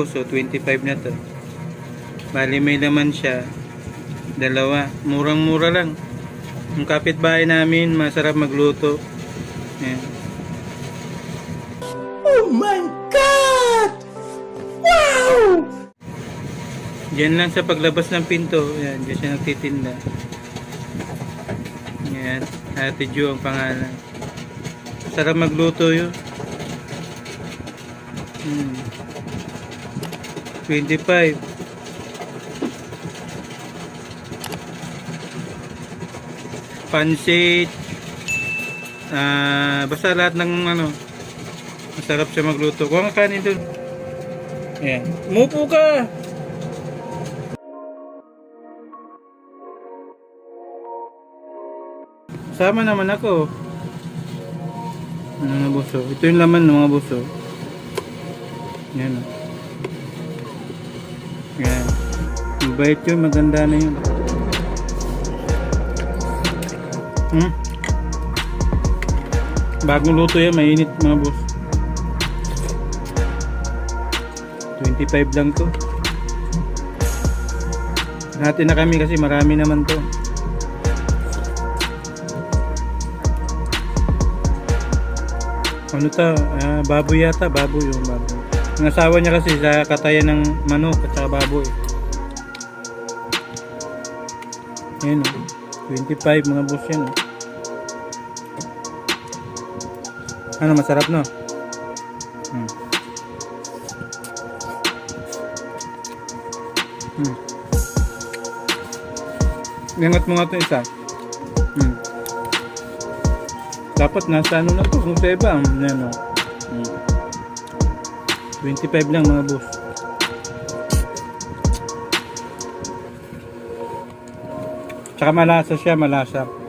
boss, oh, 25 na to. Bali may laman siya. Dalawa. Murang-mura lang. Yung kapitbahay namin, masarap magluto. Yan. Oh my God! Wow! Diyan lang sa paglabas ng pinto. Yan, diyan siya nagtitinda. Yan. Ate Jo ang pangalan. Sarap magluto yun. Hmm. 25. Pansit. Ah, basta lahat ng ano. Masarap siya magluto. Kuha ka kanin doon. Ayan. Mupo ka! Sama naman ako. Ano na buso? Ito yung laman ng mga buso. Yan. o. Yan. Mabait yun, maganda na yun. Hmm? Bagong luto yan, mainit mga boss. 25 lang to. Hati na kami kasi marami naman to. Ano to? Ah, baboy yata, baboy yung baboy. Ang asawa niya kasi sa katayan ng manok at saka baboy. Yan o. 25 mga boss yan o. Ano, masarap no? Hmm. Hmm. Ingat mo nga ito isa. Hmm. Dapat nasa ano na to, kung sa iba. Yan o. Hmm. 25 lang mga boss. Tsaka malasa siya, malasa.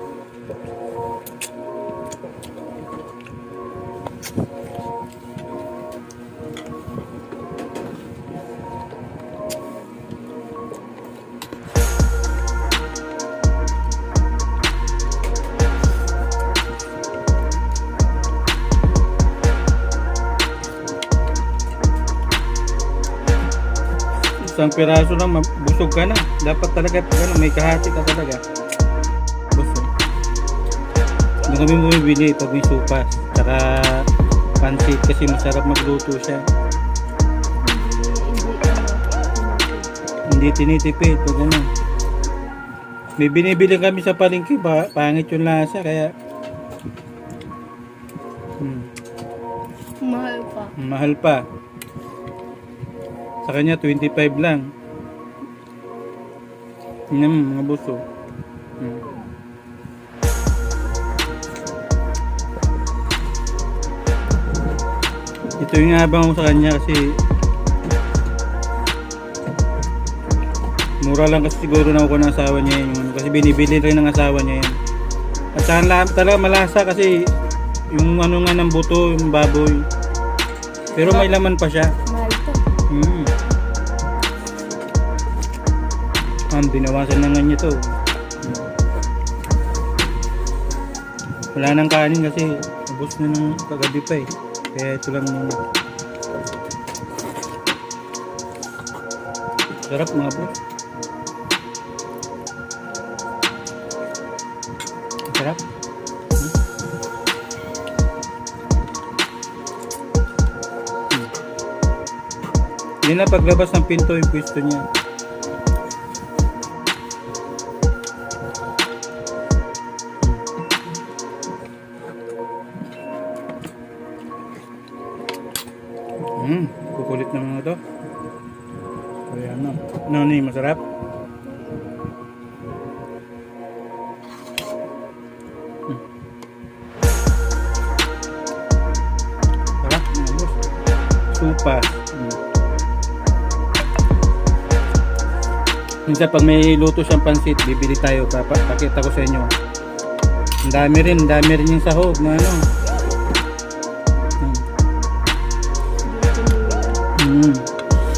Isang piraso lang, busog ka na. Dapat talaga, ano, may kahati ka talaga. Busog. Doon kami bumibili pag may supas. Tsaka pansit kasi masarap magluto siya. Hindi tinitipid pag ano. May binibili kami sa palengke, ba, pangit yung lasa, kaya hmm, Mahal pa. mahal pa. Sa kanya 25 lang. Yan mga buso. Hmm. Ito yung abang sa kanya kasi mura lang kasi siguro na ako ng asawa niya yun. ano, Kasi binibili rin ng asawa niya yan. At saka la- talaga malasa kasi yung ano nga ng buto, yung baboy. Pero may laman pa siya. Mahal to. Hmm. Ma'am, binawasan na nga niya to. Wala nang kanin kasi ubos na ng kagabi pa eh. Kaya ito lang muna. Sarap mga boss. Sarap. Hmm. Yan na paglabas ng pinto yung pwesto niya. Kukulit na mga to. Ayan na. Ano ni masarap? Hmm. Sarap, mga boss. Supas. Hmm. Minsan pag may luto siyang pansit, bibili tayo. Pakita ko sa inyo. Ang dami rin, ang dami rin yung sahog na ano. Mm.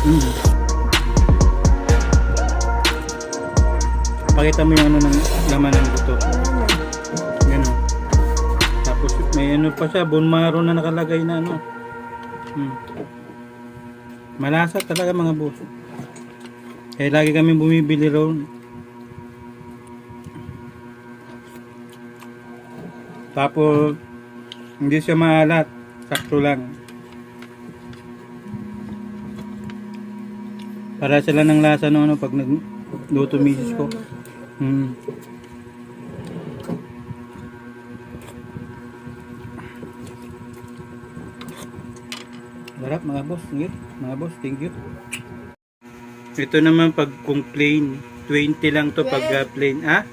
Mm. Pakita mo yung ano ng laman ng buto. Ganun. Tapos may ano pa siya, bone marrow na nakalagay na ano. Hmm. Malasa talaga mga boss. Eh lagi kami bumibili roon. Tapos hindi siya maalat. Sakto lang. Para sila ng lasa no ano pag nagluto misis ko. Hmm. Sarap mga boss. Sige, mga boss, thank you. Ito naman pag kung plain, 20 lang to pag ah, plain. Ah?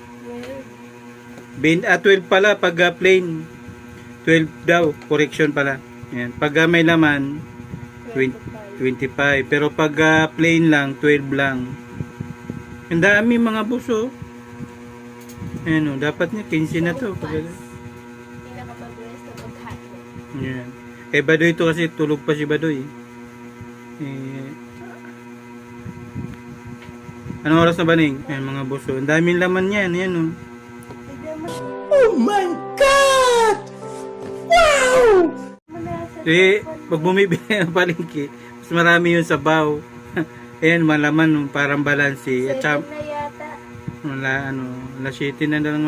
Ben, ah, 12 pala pag ah, plain. 12 daw, correction pala. Yan. Pag may laman, 20, 25. Pero pag ah, plain lang, 12 lang. Ang dami mga boss oh. Ayan oh, dapat niya 15 na to. Pag, yan. Kay Badoy to kasi tulog pa si Badoy. Eh, Anong oras na ba ning? Ayan mga boss oh. Ang daming laman yan. Ayan oh. Oh my God! Wow! Eh, pag bumibili ng palengke, marami yung sabaw. Ayan, malaman, parang balansi. At saka, wala, ano, 7 na lang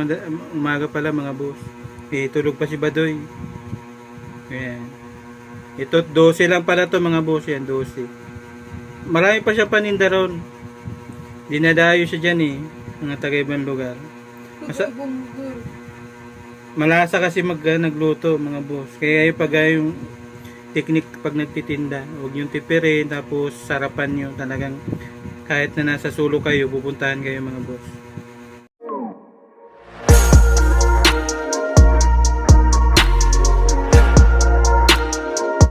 umaga pala mga boss. Eh, tulog pa si Badoy. Ayan. Ito, 12 lang pala to mga boss yan, 12. Marami pa siya paninda ron. Dinadayo siya dyan eh, mga taga ibang lugar. Masa, malasa kasi mag ah, nagluto mga boss. Kaya yung pag yung technique pag nagtitinda, huwag yung tipirin tapos sarapan nyo talagang kahit na nasa sulo kayo, pupuntahan kayo mga boss.